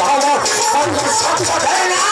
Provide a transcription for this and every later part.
বাবা সাথে সাথে না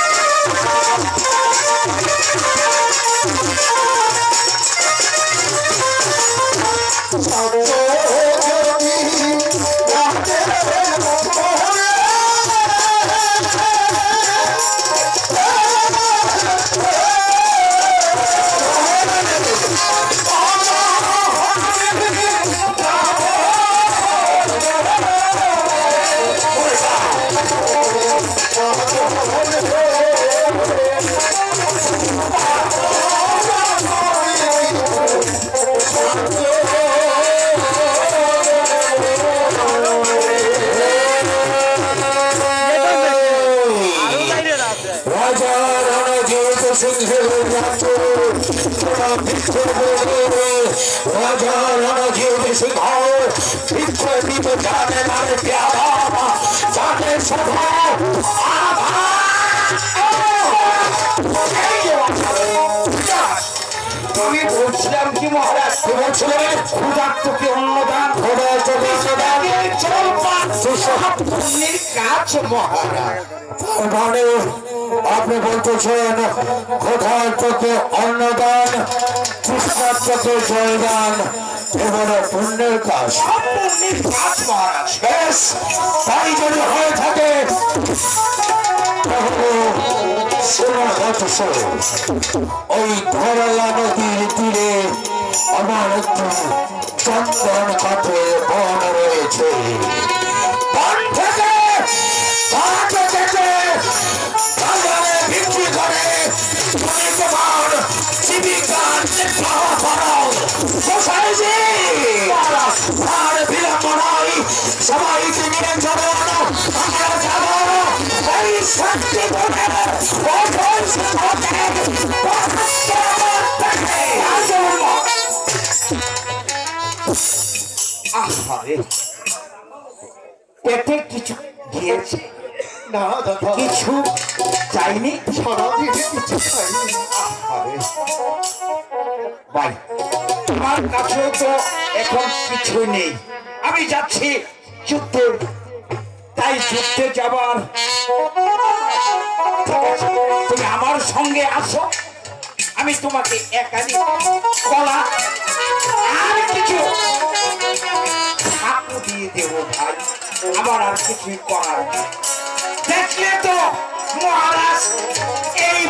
রাজা সিংহের জানে সভা আমি বলছিলাম কি মহারাজ ক্ষুধার্তকে পুণ্যের কাজ মানে আপনি বলতেছেন তোকে অন্নদান কৃষ্ণার্থকে জয়দান, এবারে পুণ্যের কাজ। বেশ, তাই যদি হয়ে থাকে ওই ধরলা নদীর তীরে আমার একটি চন্দন কাঠের বন রয়েছে। জীবিকা নির্বাহ করো সোসাইটি আর বিলম্ব নয় সবাইকে নিয়ে চলুন আমরা যাব। এই শক্তি বলে অধৈর্য থেকে পেটে কিছু গিয়েছে না দাদা। কিছু চাইনি? সারাদিনে কিছু খাইনি। আহারে ভাই কাছেও তো এখন কিছু নেই। আমি যাচ্ছি যুদ্ধে তাই যুদ্ধে যাবার। তুমি আমার সঙ্গে আসো। আমি তোমাকে একাধিক কলা আর কিছু দিয়ে দেবো ভাই। আমার আর কিছুই করার দেখলে তো মহারাজ, এই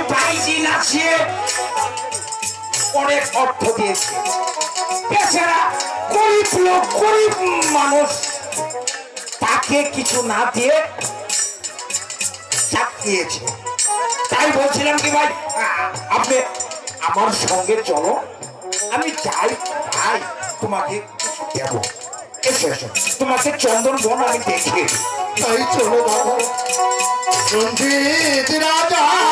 নাচিয়ে অনেক অর্থ দিয়েছে। বেচারা গরিব লোক, গরিব মানুষ, তাকে কিছু না দিয়ে চাপ দিয়েছে। তাই বলছিলাম কি ভাই, আপনি আমার সঙ্গে চলো, আমি চাই ভাই, তোমাকে কিছু দেবো। এসো এসো। তোমাকে চন্দন বন আমি দিই। তাই চলো বাবা। রঞ্জিত রাজা